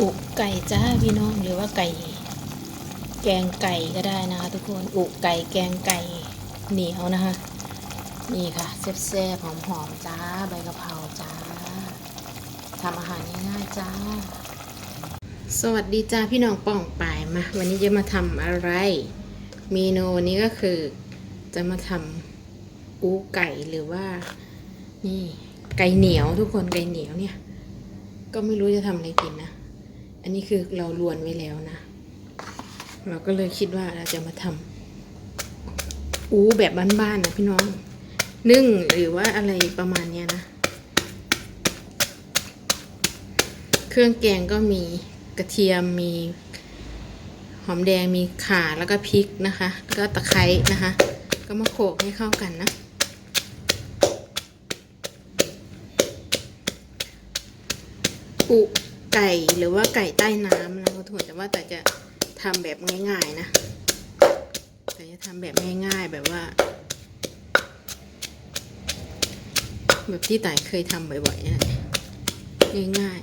อุไก่จ้าพี่น้องหรือว่าไก่ แกงไก่ก็ได้นะคะทุกคนอุไก่แกงไก่เหนียวนะคะ นี่ค่ะแซ่บๆหอมๆจ้าใบกะเพราจ้าทำอาหารง่ายๆจ้า สวัสดีจ้าพี่น้องป่องป่ายมาวันนี้จะมาทำอะไรเมนูนี้ก็คือจะมาทำอูไก่หรือว่า นี่ไก่เหนียวทุกคนไก่เหนียวเนี่ย ก็ไม่รู้จะทำอะไรกินนะ อันนี้คือเราลวนไว้แล้วนะ เราก็เลยคิดว่าเราจะมาทำอูแบบบ้านๆนะพี่น้อง นึ่งหรือว่าอะไรประมาณเนี้ยนะ เครื่องแกงก็มีกระเทียมมีหอมแดงมีข่าแล้วก็พริกนะคะแล้วก็ตะไคร้นะคะ ก็มาโขลกให้เข้ากันนะอุ ไก่หรือว่าไก่ใต้น้ำนะทุกคนแต่ว่าแต่จะทำแบบง่ายๆนะ แต่จะทำแบบง่ายๆแบบว่า แบบที่ต่ายเคยทำบ่อยๆนะง่าย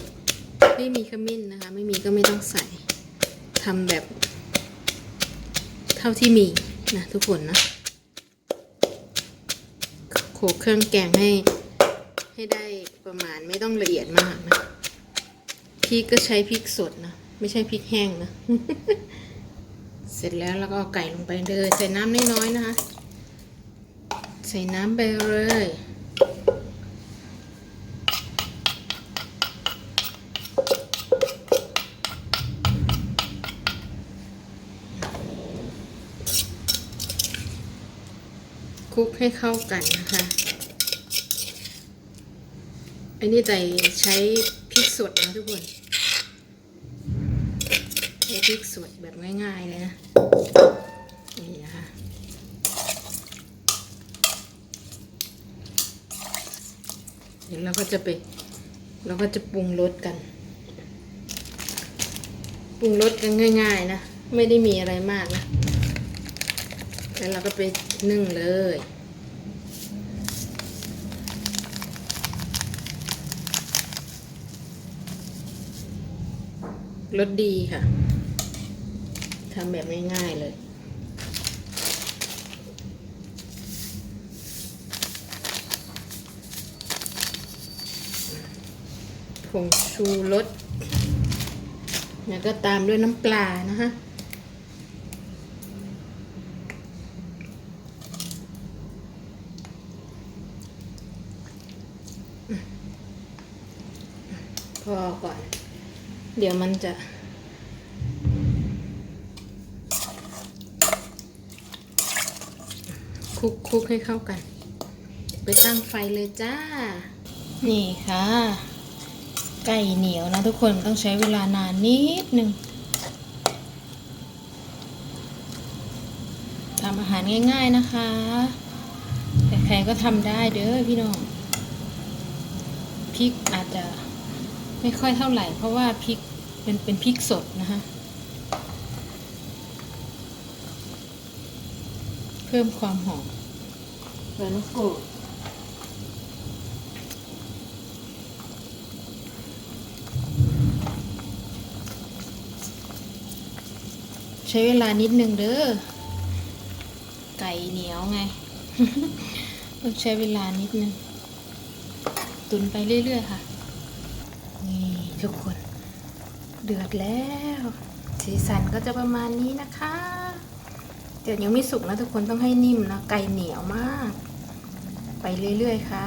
ๆ ไม่มีขมิ้นนะคะ ไม่มีก็ไม่ต้องใส่ทำแบบ เท่าที่มีนะทุกคนนะโขลกเครื่องแกงให้ให้ได้ประมาณไม่ต้องละเอียดมากนะ ริกก็ใช้พริกสดนะ ไม่ใช่พริกแห้งนะ เสร็จแล้วแล้วก็เอาไก่ลงไปเลยใส่น้ำน้อยๆนะคะ ใส่น้ำไปเลยคลุกให้เข้ากันนะคะ อันนี้แต่ใช้พริกสดนะทุกคน พริกสดแบบง่ายๆเลยนะ นี่นะคะเดี๋ยวเราก็จะไป เราก็จะปรุงรสกัน ปรุงรสกันง่าย ๆ นะ ไม่ได้มีอะไรมากนะ แล้วเราก็ไปนึ่งเลยรสดีค่ะ ทำแบบง่ายๆเลย ผงชูรสแล้วก็ตามด้วยน้ำปลานะคะพอก่อน เดี๋ยวมันจะ ลุกคลุกให้เข้ากัน ไปตั้งไฟเลยจ้า นี่ค่ะ ไก่เหนียวนะทุกคนต้องใช้เวลานานนิดนึงทำอาหารง่าย ๆนะคะ ใครๆก็ทำได้เด้อพี่น้อง พริกอาจจะไม่ค่อยเท่าไหร่ เพราะว่าพริกเป็นเป็นพริกสดนะคะ เพิ่มความหอมใบมะกรูดใช้เวลานิดนึงเด้อ ไก่เหนียวไง ต้องใช้เวลานิดนึง ตุนไปเรื่อย ๆ ค่ะ นี่ทุกคน เดือดแล้ว สีสันก็จะประมาณนี้นะคะ เดี๋ยวยังไม่สุกนะทุกคนต้องให้นิ่มนะไก่เหนียวมาก ไปเรื่อยๆค่ะ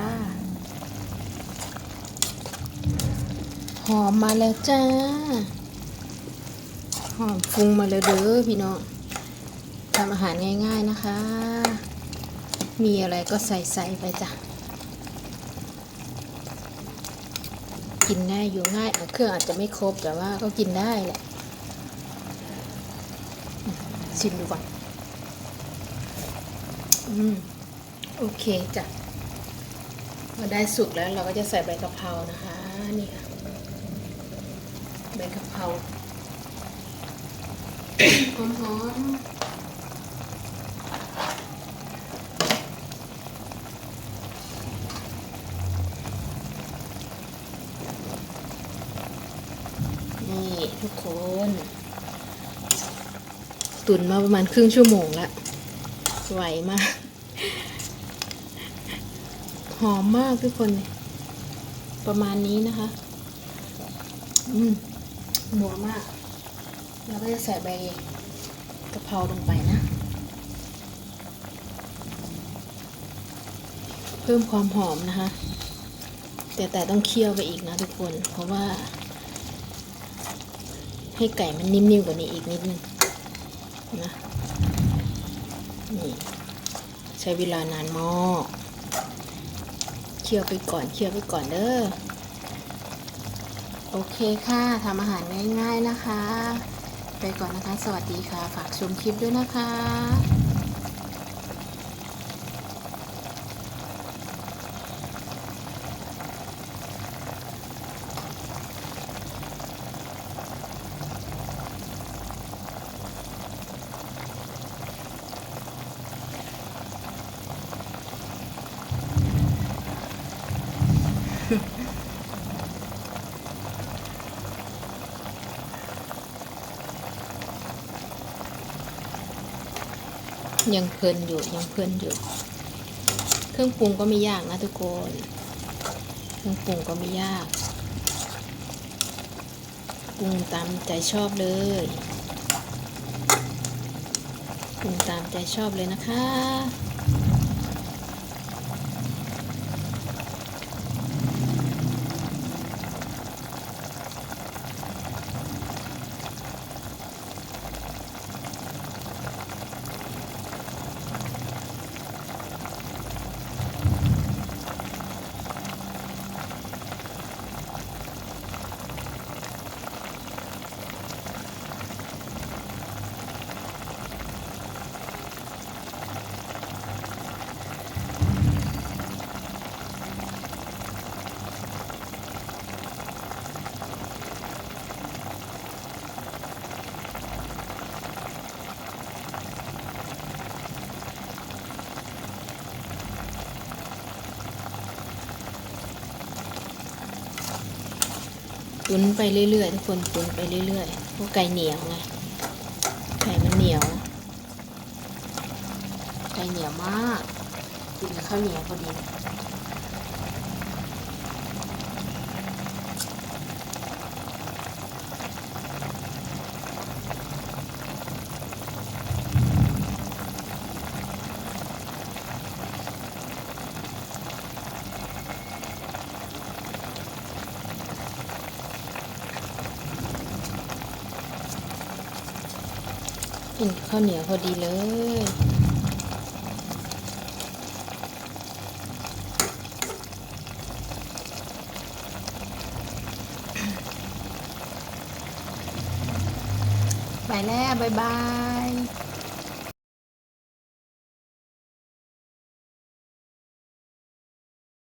หอมมาแล้วจ้า หอมฟุ้งมาแล้วเด้อพี่น้องทำอาหารง่ายๆนะคะ มีอะไรก็ใส่ๆไปจ้ะ กินง่ายอยู่ง่ายเครื่องอาจจะไม่ครบแต่ว่าก็กินได้แหละชิมดูก่อน อืมโอเคจ้ะพอได้สุกแล้วเราก็จะใส่ใบกะเพรานะคะนี่ค่ะใบกะเพราหอมๆทุกคน ตุนมาประมาณครึ่งชั่วโมงแล้วไหวมาก หอมมากทุกคนประมาณนี้นะคะ อืมนัวมากแล้วก็จะใส่ใบกะเพราลงไปนะ เพิ่มความหอมนะคะ แต่แต่ต้องเคี่ยวไปอีกนะทุกคน เพราะว่า ให้ไก่มันนิ่มๆกว่านี้อีกนิดนึงนะ นี่ ใช้เวลานานมาก เคี่ยวไปก่อนเคี่ยวไปก่อนเด้อโอเคค่ะทำอาหารง่ายๆนะคะ ไปก่อนนะคะ สวัสดีค่ะ ฝากชมคลิปด้วยนะคะ ยังเพลินอยู่ยังเพลินอยู่ เครื่องปรุงก็ไม่ยากนะทุกคนเครื่องปรุงก็ไม่ยากปรุงตามใจชอบเลยปรุงตามใจชอบเลยนะคะ ตุนไปเรื่อยๆทุกคนตุนไปเรื่อยๆเพราะไก่เหนียวไงไก่มันเหนียวไก่เหนียวมากกินข้าวเหนียวพอดี กินข้าวเหนียวพอดีเลย ไปแล้ว บ๊ายบาย